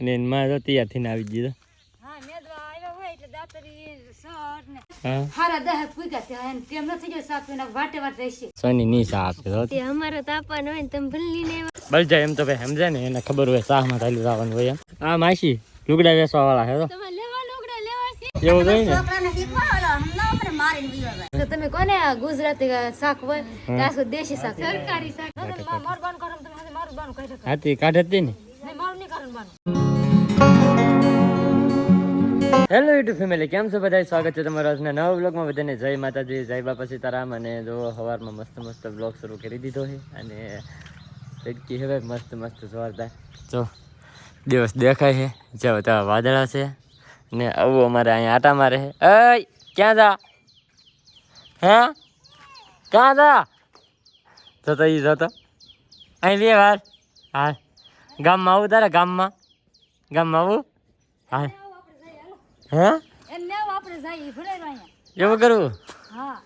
અને એમાં તો તૈયાર થઈને આવી રહેશે. સોની ની સા આપે અમારો તાપવાનો હોય ને તમે ભૂલી ને બળજા એમ તો ભાઈ સમજે ને એને ખબર હોય ચાલ્યું જવાનું હોય એમ. આ માસી લુગડા વેચવા વાળા હે તો. તમે લેવા લોકડા લેવા છે? એવું જોઈ ને? તમે કોને આ ગુજરાતી શાક હોય? દેશી શાક સરકારી હાથે કાઢતી ને મારું નહીં કરવાનું બાનું. હેલો યુટ્યુબ ફેમિલી કેમ છો બધા સ્વાગત છે તમારા આજના નવા બ્લોગમાં બધાને જય માતાજી, જય બાપા સીતારામ અને જો સવારમાં મસ્ત મસ્ત બ્લોગ શરૂ કરી દીધો છે. અને તડકી હવે મસ્ત મસ્ત જોરદાર. જો, દિવસ દેખાય છે. જે ત્યાં વાદળા છે. ને આવું અમારે અહીંયા આટા મારે છે. અય ક્યાં જા? હે? ક્યાં જા? જતો ઈ જતો અહીં લે વાર. હા ગામમાં આવું તારે ગામમાં? ગામમાં આવું? હા હે? આપણે ભલે અહીંયા એવું કરવું હા.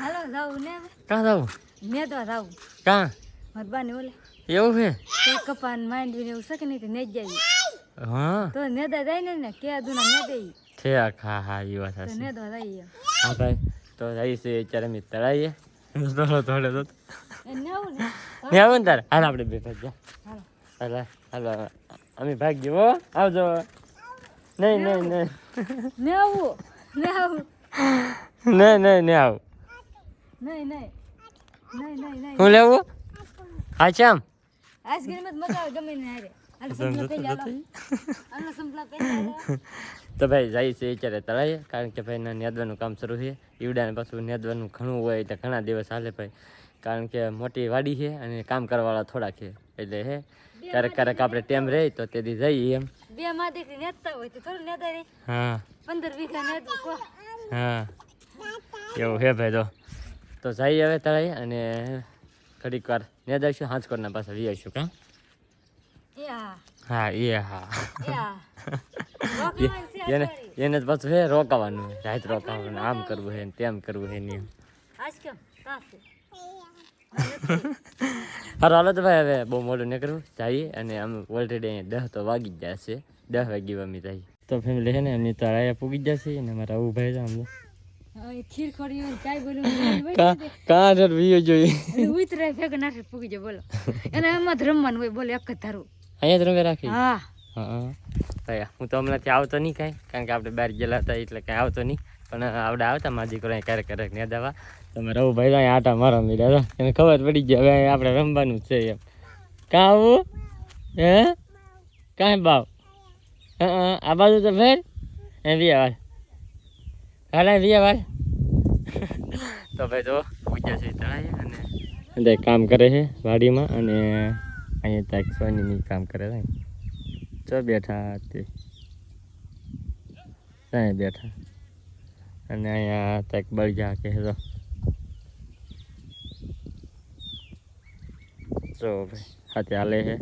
હાલો જાવું ને જવું જાવું ઓલે. એવું છે? તો કપાન માંડવી ને એવું શકે નહીં તો ને જ જઈએ હા. તો નેદા જાય ને ને કે દુના નેદે દઈ ઠીક હા હા એ વાત હા ભાઈ તો જઈએ છે અત્યારે અમે તળાઈએ. થોડો થોડો તો ને આવું ને? ને આવું ને તારે? હાલ આપણે બે ભાગ જા હાલો. હાલો હાલો અમે ભાગી હો. આવજો. નહીં નહીં નહીં ને આવું ને આવું નહીં નહીં નહીં આવું નહીં નહીં. નહીં નહીં નહીં. હું લેવું? હા ચામ આઈસ્ક્રીમ જ મજા આવે ગમે ને હારે. તો ભાઈ જાય છે અત્યારે તળાઈએ કારણ કે ભાઈ નેદવાનું કામ શરૂ છે. ઈવડાને પાછું નેદવાનું ઘણું હોય એટલે ઘણા દિવસ હાલે ભાઈ. કારણ કે મોટી વાડી છે અને કામ કરવાવાળા થોડાક છે. એટલે હે ક્યારેક ક્યારેક આપણે ટેમ રહે તો તેથી જઈએ એમ. બે માં દીકરી નેતા હોય તો થોડું નેતા રે હા. પંદર વીઘા નેતું કો હા. એવું હે ભાઈ તો. તો જઈએ હવે તળાઈ અને ઘડીક વાર નેદાઈશું હાંસકોરના પાસે વી આવીશું કાં? હા. હા એ હા. એને એને પાછું હે રોકાવાનું. રાત રોકાવાનું આમ કરવું હે ને તેમ કરવું હે ને આજ કેમ? હારો હાલો તો ભાઈ હવે બહુ મોડું નીકળું જઈએ અને આમ ઓલરેડી અહીંયા દસ તો વાગી જ જશે. દસ વાગી અમે જઈએ તો ફેમિલી છે ને એમની તારા પૂગી જશે અને મારા આવું ભાઈ છે આમ. ખીર ખોરી હોય બોલું કા કા ડર જોઈએ ઉતરે ફેક નાખે પૂગી જાય બોલો. એને એમાં જ રમવાનું હોય બોલો એક જ ધારું. અહીંયા જ રમે રાખી? હા. હા. હું તો હમણાંથી આવતો નહીં કાંઈ કારણ કે આપણે બહાર ગયેલા હતા એટલે કાંઈ આવતો નહીં. પણ આપણે આવતા માજી દીકરો ક્યારેક ક્યારેક ને દવા તમે રહું ભાઈ અહીં આટા મારા મીડા હતા એને ખબર પડી ગઈ હવે આપણે રમવાનું છે એમ. કાં આવું? હે? કાંઈ બાવ? આ બાજુ તો ફેર? એ વિયા વાર હાલ વિયા વાર તો ભાઈ તો પૂજા છે તળાએ અને કામ કરે છે વાડીમાં અને અહીંયા ત્યાં સોનીની કામ કરે છે. ચો બેઠા તે. ત્યાં બેઠા. અને અહીંયા તક બળજા કે તો. જો ભાઈ, હાથે હાલે છે.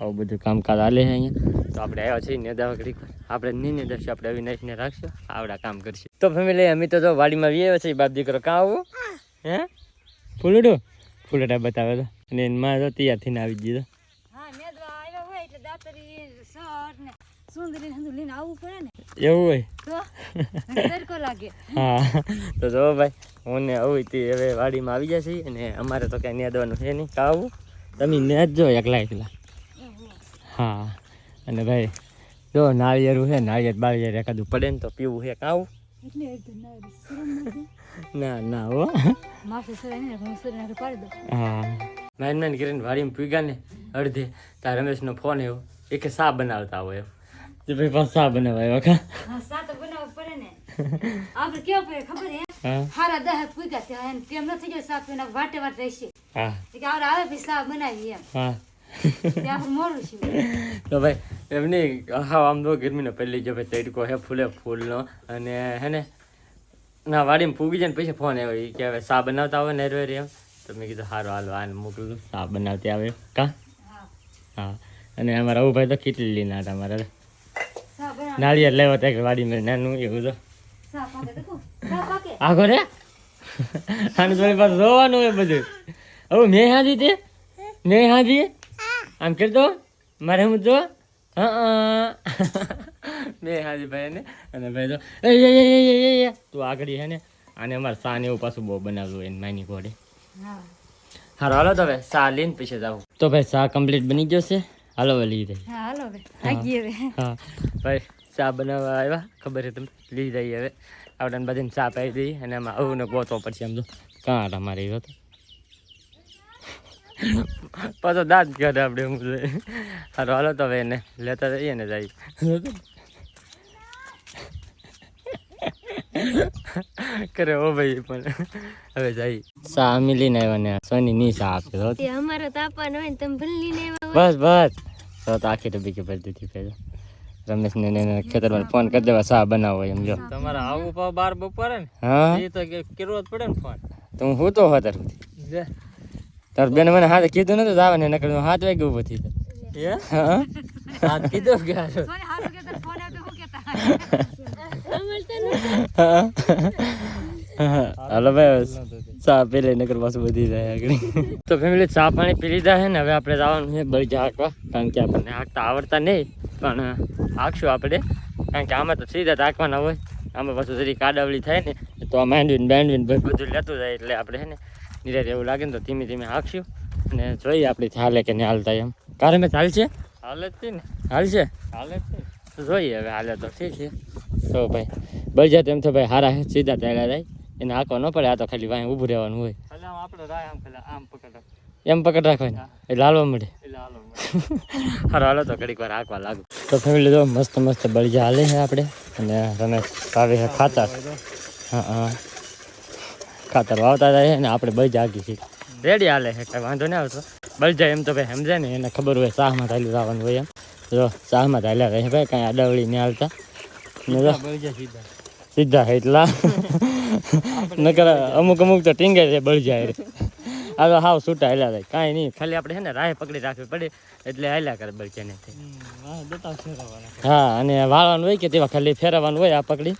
આવું બધું કામકાજ હાલે છે અહીંયા. તો આપણે આવ્યા છીએ નેદા ઘડીક આપણે નહીં નેદાશું આપણે અવિનાશને રાખશું. આવડા કામ કરશે. તો ફેમિલી, અમે તો જો વાડીમાં વી આવ્યા છીએ. બાપ દીકરો કાં આવું? હે? ફૂલડું? ફૂલડા બતાવે તો. અને એમાં તો ત્યાંથી ને આવી ગઈ તો હા નેદવા આવ્યા હોય એટલે દાતરી સર ને સુંદરી હંધુ લઈને આવવું પડે ને એવું હોય? તો તડકો લાગે. હા તો જો ભાઈ હું ને આવું તે હવે વાડીમાં આવી જશે અને અમારે તો ક્યાંય નેદવાનું છે નહીં. કાવું તમે નેદજો એકલા એકલા. હા અને ભાઈ જો નાળિયેરું છે નાળિયેર બાળિયેર એકાદું પડે ને તો પીવું છે. કાવું? ના ના ના હો. ને હું મેન મેન કરીને વાડીમાં પીગા ને અડધે. તાર રમેશનો ફોન આવ્યો. એ કે સા બનાવતા હોય એમ? તે ભાઈ પાછા સા બનાવાય કા? હા સા તો બનાવવું પડે ને. આપણે કેવું પડે ખબર હે. હારા દહ પૂગ્યા ત્યાં એને તેમ નથી જો સાપ એના વાટે વાટ રહેશે. હા. કે આવડે આવે પછી સા બનાવી એમ. હા. ત્યાં આપણે મોડું છું. તો ભાઈ એમની હા આમ તો ગરમીનો પહેલી જો ભાઈ તડકો હે ફૂલે ફૂલનો. અને હે ને ના વાડીમાં પૂગી જાય ને પછી ફોન આવ્યો. કે હવે સા બનાવતા આવે ને એમ. તો મેં કીધું સારું હાલો આને મોકલું. સા બનાવતી આવે. કા? હા. અને અમારા આવું ભાઈ તો કેટલી લીના હતા અમારે. સા નાળિયેર લેવા ત્યાં વાડીમાં નાનું એવું તો આખો રે આને તમારી પાસે જોવાનું હોય બધું. હવે મેં હાજી તે? મેં હાજી આમ કરતો મારે હું જો? હા મેં હાજી ભાઈ ને. અને ભાઈ તો એ એ એ એ એ એ. તું આગળ હે ને. અને અમારે સા એવું પાછું બહુ બનાવ્યું એને માની ઘોડે. હા. હાલો તો હવે સા લઈને પછી જાવ તો ભાઈ સા કમ્પ્લીટ બની ગયો છે. હાલો હવે લઈ જઈએ હા હાલો હવે. હા ભાઈ. ચા બનાવવા આવ્યા. ખબર છે તમને? લઈ જઈએ હવે. આપણે બધાને ચા પાઈ દઈએ અને આમાં આવું ને ગોતો પડશે આમ તો કાં તમારે રહ્યો તો? પાછો દાંત કરે આપણે એમ હારો હાલો તો હવે એને લેતા જઈએ ને જાય. કરે ઓ ભાઈ પણ. હવે જાય. ચા અમે લઈને આવ્યા ને સોની ની ચા આપે અમારે તાપવાનું હોય ને તમે ભૂલી લઈને બસ બસ. તો આખી ડબ્બી કે ભરી દીધી પહેલા. રમેશને ને ખેતરમાં ફોન કરી દેવા સા બનાવો એમ જો તમારે આવું પાવ બાર બપોરે ને હા? એ તો કે કરવો જ પડે ને ફોન તો હું હું તો હતા સુધી. તાર બેન મને હાથે કીધું નતું આવે ને નકર હું હાથ વાગે ઊભો થઈ હા? સાત કીધું કે હાલો. હું ભાઈ ચા પી લઈ નકર પાછું બધી જાય આગળ. તો ફેમિલી ચા પાણી પી લીધા છે ને હવે આપણે જવાનું છે બળી હાંકવા કારણ કે આપણને હાંકતા આવડતા નહીં. પણ હાંકશું આપણે. કારણ કે આમાં તો સીધા હાંકવાના હોય. આમાં પાછું જરી કાડાવળી થાય ને તો આ માંડવીને બાંડવીને બધું લેતું જાય એટલે આપણે છે ને નિરાતે એવું લાગે ને તો ધીમે ધીમે હાંકશું. અને જોઈએ આપણે ચાલે કે નહીં હાલતા એમ. કારે મેં ચાલશે હાલે જ છે ને. હાલશે હાલે જ જોઈએ હવે હાલે તો ઠીક છે તો ભાઈ બજા તેમ એમ તો ભાઈ હારા સીધા ચાલ્યા જાય એને હાંકવા ન પડે આ તો ખાલી વાંહે ઊભું રહેવાનું હોય. આમ રાય આમ ખાલી આમ પકડ. એમ પકડ રાખવાની એટલે હાલવા મળે. હારો હાલો તો ઘડીક વાર હાંકવા લાગુ. તો ફેમિલી જો મસ્ત મસ્ત બળજા હાલે છે આપણે. અને રમેશ ભાવે છે ખાતર. હા હા. ખાતર વાવતા થાય અને આપણે બળજા હાકી છીએ. રેડી હાલે છે કાંઈ વાંધો નહીં આવતો. બળજા એમ તો ભાઈ સમજે ને એને ખબર હોય ચાહમાં ચાલ્યું આવવાનું હોય એમ. જો ચાહમાં ચાલ્યા રહે ભાઈ કાંઈ આડાવડી નહીં હાલતા. જાય સીધા. સીધા એટલા. નકર અમુક અમુક તો ટીંગે છે બળજા તો હાવ છૂટા હેલા થાય. કાંઈ નહીં. ખાલી આપણે છે ને રાહ પકડી રાખવી પડે એટલે હેલા કરે બળજાને તે. હા અને વાળવાનું હોય કે તેવા ખાલી ફેરવવાનું હોય આ પકડી?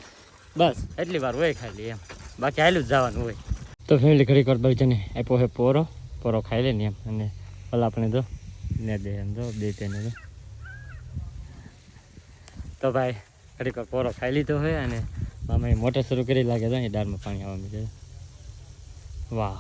બસ. એટલી વાર હોય ખાલી એમ. બાકી હાલ્યું જ જવાનું હોય. તો ફેમિલી ઘડીક વાર બળજાને આપ્યો હે પોરો. પોરો ખાઈ લે ને એમ. અને ઓલા આપણે તો ને દે એમ તો દે તેને તો તો ભાઈ ઘડીક વાર પોરો ખાઈ લીધો હોય અને મામા મોટર શરૂ કરી લાગે તો દાળમાં પાણી આવવા માંડે વાહ.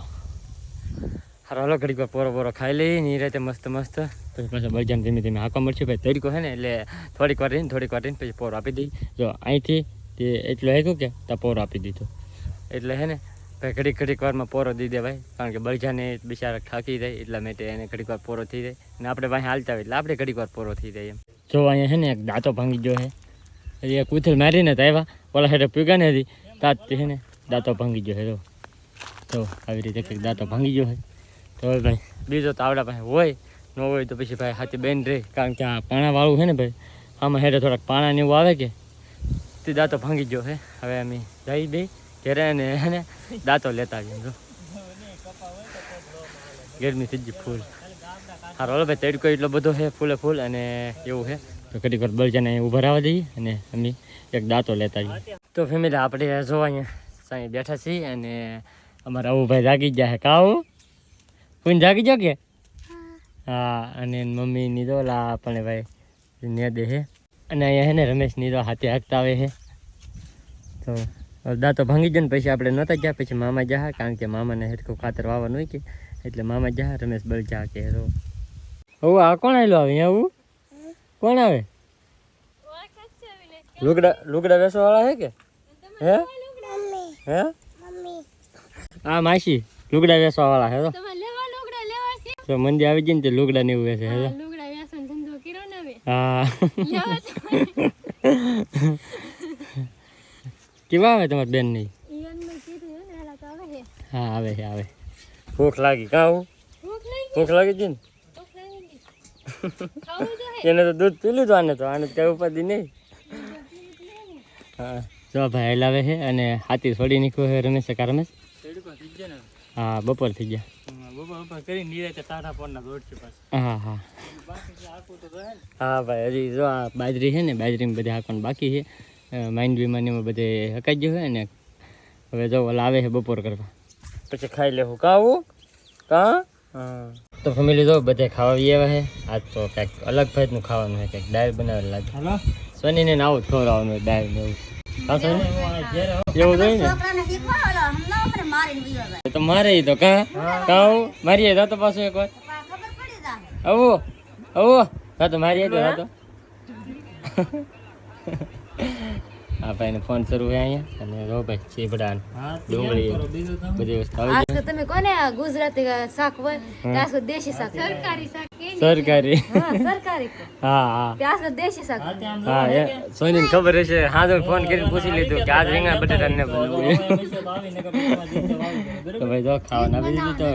હારો, હાલો, ઘડીક પોરો પોરો ખાઈ લઈએ, ને રીતે મસ્ત મસ્ત. પછી પાછા બળજાને ધીમે ધીમે હાંકવા મળશે, ભાઈ તરીકો હે ને, એટલે થોડીક વાર રહીને, થોડીક વાર રહીને પછી પોરો આપી દઈ જો, અહીંથી તે એટલો હાંક્યું કે ત્યાં પોરો આપી દીધો. એટલે હે ને, ભાઈ, ઘડીક ઘડીક વારમાં પોરો દઈ દે ભાઈ, કારણ કે બળજાને બિચારા થાકી જાય, એટલા માટે એને ઘડીક વાર પોરો થઈ જાય. અને આપણે પાસે હાલતા હોય, એટલે આપણે ઘડીક વાર પોરો થઈ જાય એમ. જો, અહીંયા હે ને, એક દાંતો ભાંગી ગયો હે. એ કૂથલ મારીને તો આવ્યા. ઓલા હેઠળ પીગા ને હતી તાત હે ને, દાંતો ભાંગી ગયો હે, જો. તો આવી રીતે કંઈક દાંતો ભાંગી ગયો હોય. તો ભાઈ, બીજો તો આવડા પાસે હોય, ન હોય તો પછી ભાઈ હાથી બેન રહે કારણ કે આ પાણાવાળું છે ને ભાઈ, આમાં હેઠે થોડાક પાણા ને એવું આવે કે, તે દાંતો ભાંગી ગયો છે. હવે અમે જઈ દઈ, ઘરે અને એને દાંતો લેતા આવીએ. જો. ગરમી થઈ ગઈ ફૂલ. સારો હાલો ભાઈ, તડકો એટલો બધો છે, ફૂલે ફૂલ અને એવું છે. તો ઘડીક વાર બળજાને ઊભા રહેવા દઈએ અને અમે એક દાંતો લેતા જઈએ તો ફેમિલી, આપણે જો અહીંયા સાંઈ બેઠા છીએ અને અમારા આવું ભાઈ જાગી ગયા છે કાવું કોઈ જાગી જાવ કે? હા. અને મમ્મી તો લા આપણે ભાઈ ને દે હે. અને અહીંયા હે ને રમેશ નીધો હાથે હાંકતા આવે હે. તો દાંતો ભાંગી જાય ને પછી આપણે નહોતા ગયા પછી મામા જા કારણ કે મામાને હેઠું ખાતર વાવવાનું હોય કે એટલે મામા જા રમેશ બળ જા કે રો હવે આ કોણ આવેલો આવે અહીંયા આવું? કોણ આવે? લુગડા લુગડા વેસવાળા હે છે કે હે? હે? હા માસી લુગડા વેચવા વાળા છે તો લેવા લુગડા લેવા છે? તો મંદી આવી ગઈ ને તે લુગડા ને એવું વેચે હે લુગડા વ્યાસનો ધંધો કર્યો ને હવે. હા. કેવા આવે તમારી બેન હે ને હાલા આવે છે. હા આવે છે આવે. ભૂખ લાગી કાં આવું ભૂખ લાગી છે ને? એને તો દૂધ પી લીધું આને તો આને કઈ ઉપાધિ નહીં. હા જો ભાઈ લાવે છે અને હાથી છોડી નીકળ્યો છે રમેશ કા રમેશ હા બપોર થઈ ગયા. હા હા બાકી જે આખું તો રહે ને હા ભાઈ હજી જો આ બાજરી છે ને બાજરીમાં બધે હાંકવાનું બાકી છે. માંડવીમાં ને બધે હકાઈ ગયું છે ને હવે જો ઓલા આવે છે બપોર કરવા. પછી ખાઈ લેવું કાં કા? તો ફેમિલી જો બધે ખાવા આવ્યા છે. આજ તો કંઈક અલગ ભાઈનું ખાવાનું છે કંઈક ડાયર બનાવેલ લાગે. હાલો. સોનીને ને આવું જ ખવડાવવાનું હોય ડાયર ને એવું. એવું જોઈએ ને? તો મારે તો કા? કાઉ મારી તો પાછો એક વાર. આવો આવો. હા તો મારીએ તો હા. તો હા ભાઈ ફોન શરૂ અહીંયા. અને રો ભાઈ ચીપડા ડુંગળી બધી વસ્તુ આવી જાય તમે કોને આ ગુજરાતી શાક હોય? ત્યાં સુધી દેશી શાક. સરકારી શાક સરકારી. સરકારી હા હા. ત્યાં દેશી શાક. હા એ સોનીને ખબર હશે. હા તો ફોન કરીને પૂછી લીધું કે આજ રીંગણા બટેટા ને તો ભાઈ જો ખાવાના તો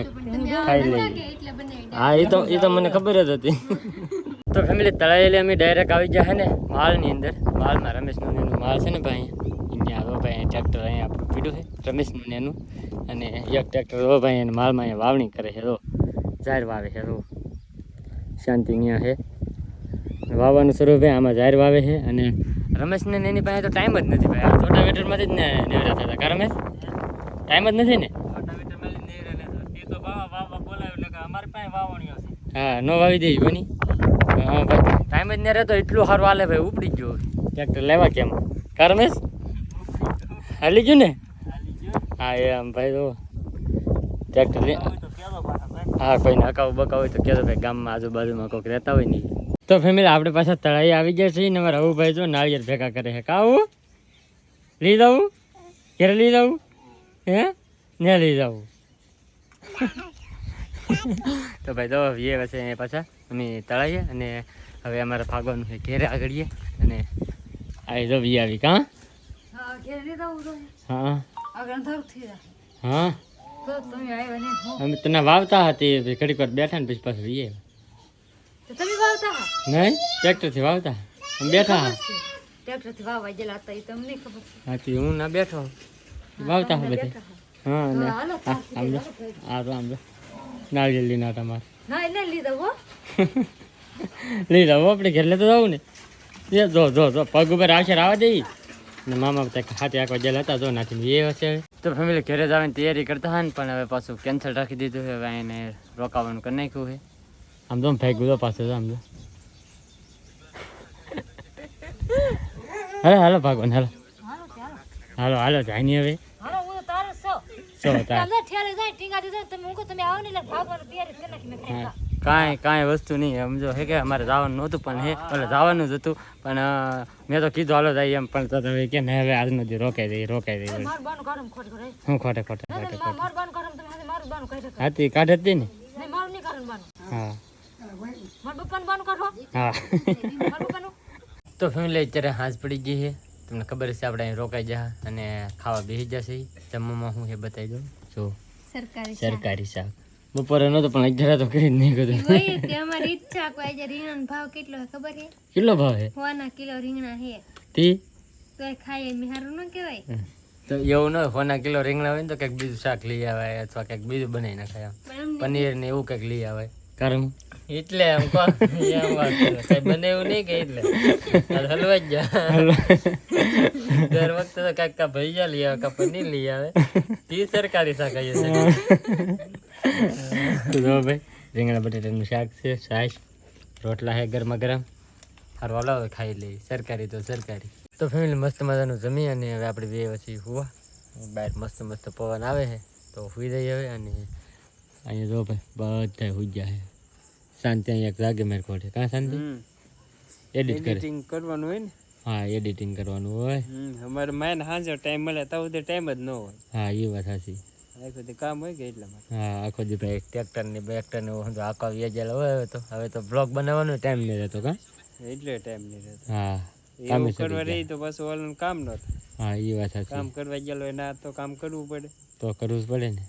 ખાઈ લઈએ. હા એ તો એ તો મને ખબર જ હતી. તો ફેમિલી તળાયેલી અમે ડાયરેક્ટ આવી ગયા છે ને માલની અંદર. માલમાં રમેશનું એનું માલ છે ને ભાઈ અહીંયા આવ્યો ભાઈ ટ્રેક્ટર અહીંયા આપણું પીડ્યું છે. રમેશનું ને એનું. અને એક ટ્રેક્ટર હવે ભાઈ એને માલમાં અહીંયા વાવણી કરે છે રો. ઝાડ વાવે છે રો. શાંતિ અહીંયા છે. વાવવાનું શરૂ ભાઈ આમાં ઝાડ વાવે છે. અને રમેશને ને એની પાસે તો ટાઈમ જ નથી ભાઈ. આ છોટા વેટરમાંથી જ ને નેવડા થતા કા રમેશ? ટાઈમ જ નથી ને? હા નો વાવી દેવી બની હા ભાઈ ટાઈમ જ ન રહેતો, એટલું સારું હાલે ભાઈ, ઉપડી ગયો. ટ્રેક્ટર લેવા કેમ કરમેશ રમેશ હાલી ગયું ને? હા એ આમ ભાઈ તો ટ્રેક્ટર ભાઈ હા કોઈને હકાવું હોય તો કહેતો ભાઈ, ગામમાં આજુબાજુમાં કોઈક રહેતા હોય નહીં તો ફેમિલી આપણે પાછા તળાઈ આવી ગયા છીએ ને અમારા રવુભાઈ જો નાળિયેર ભેગા કરે છે. કાવું લઈ જાવું ક્યારે લઈ જાવું હે? ને લઈ જાવું તો ભાઈ તો એ વચ્ચે પાછા. અમે તળાઈએ અને હવે અમારે ભાગવાનું છે. ઘેરે આગળીએ અને આવી જો વી આવી કાં? હા હું. અમે તને વાવતા હતી ઘડીક વાર બેઠા ને પછી પાછું વીએ. નહીં ટ્રેક્ટરથી વાવતા. અમે બેઠા હા વાવવા ગયેલા હતા એ તમને ખબર હાથી હું ના બેઠો. વાવતા હા બધે. હા આમ આમ નાળિયેર લીના તમારે ના એટલે લીધા હો. લઈ જાઓ આપણે ઘેર લેતો જાવ ને. એ જો જો જો પગ ઉપર આવશે આવવા દઈ ને મામા હાથે આખો જેલ હતા જો નાથી એ હશે. તો ફેમિલી ઘરે જવાની તૈયારી કરતા હતા ને પણ હવે પાછું કેન્સલ રાખી દીધું છે હવે એને રોકાવાનું કરી નાખ્યું છે. આમ તો ફેંક ગુદો પાસે આમ તો. હાલો હાલો ભાગવાન હાલો. હાલો હાલો જાય નહીં હવે. કાંઈ. કાંઈ વસ્તુ નહીં. સમજો હે કે અમારે જવાનું નહોતું પણ હે એટલે જવાનું જ હતું. પણ મેં તો કીધું હાલો જાય એમ. પણ તમે કે ને હવે આજનો દી રોકાઈ દઈ રોકાઈ દઈ ખોટ હું ખોટે ખોટે ખોટે તમે હાથે કાઢી જ ને. હા. હા. તો ફેમિલી અત્યારે હાથ પડી ગઈ છે. તમને ખબર છે આપણે અહીં રોકાઈ જા અને ખાવા બેસી જશે જમવામાં હું એ બતાવી દઉં. જો સરકારી સરકારી શાક. બપોરે નતો પણ અજરા તો કરી જ નહીં કીધું તે. અમારી ઈચ્છા કોઈ આજે રીંગણાનો ભાવ કેટલો છે ખબર છે? કેટલો ભાવ છે? હોના કિલો રીંગણા છે. તી તો ખાઈએ મિહારું ન કહેવાય. તો એવું ન હોના કિલો રીંગણા હોય ને તો કંઈક બીજું શાક લઈ આવે અથવા કંઈક બીજું બનાવી નખાય આમ પણ અમને પનીર ને એવું કંઈક લઈ આવે કારણ? એટલે એમ એમ કઈ બને એવું નહીં કે એટલે. હલવાઈ હલવા જ જા. દર વખતે તો કાંઈક કા ભૈયા લઈ આવે કા પનીર લઈ આવે. તે સરકારી શાક આવી છે જો ભાઈ, રીંગણા, બટેટાનું શાક છે, છાશ, રોટલા હે ગરમા ગરમ. હારું, હાલો, હવે ખાઈ લઈએ. સરકારી તો સરકારી. તો ફેમિલી મસ્ત મજાનું જમી અને હવે આપણે બે પછી હુવા બહાર મસ્ત મસ્ત પવન આવે છે. તો સુઈ જઈએ હવે અને અહીંયા જો ભાઈ બધા હુઈ ગયા શાંતિ અહીંયા એક જાગે મેર કોઠે કા શાંતિ? એડિટ એડિટિંગ કરવાનું હોય ને? હા એડિટિંગ કરવાનું હોય. અમારે માને સાંજે ટાઈમ મળે તો સુધી ટાઈમ જ ન હોય. હા એ વાત સાચી. આખો દી કામ હોય કે એટલા માટે? હા આખો દી ભાઈ ટ્રેક્ટર ને બેક્ટર ને હું આખો વેજેલ હોય હવે તો હવે તો બ્લોગ બનાવવાનો ટાઈમ નહીં રહેતો કા? એટલે ટાઈમ નહીં રહેતો. હા કામ કરવા રહી તો બસ ઓલું કામ ન થાય. હા એ વાત સાચી. કામ કરવા ગયેલો એના તો કામ કરવું પડે. તો કરવું જ પડે ને?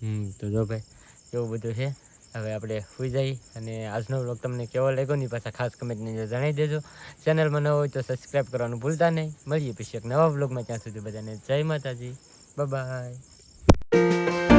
હમ તો જો ભાઈ એવું બધું છે. હવે આપણે સુઈ જઈએ અને આજનો વ્લોગ તમને કેવો લાગ્યો ની પાછા ખાસ કમેન્ટની અંદર જણાવી દેજો. ચેનલમાં નવો હોય તો સબસ્ક્રાઈબ કરવાનું ભૂલતા નહીં. મળીએ પછી એક નવા વ્લોગમાં ત્યાં સુધી બધાને જય માતાજી. બાય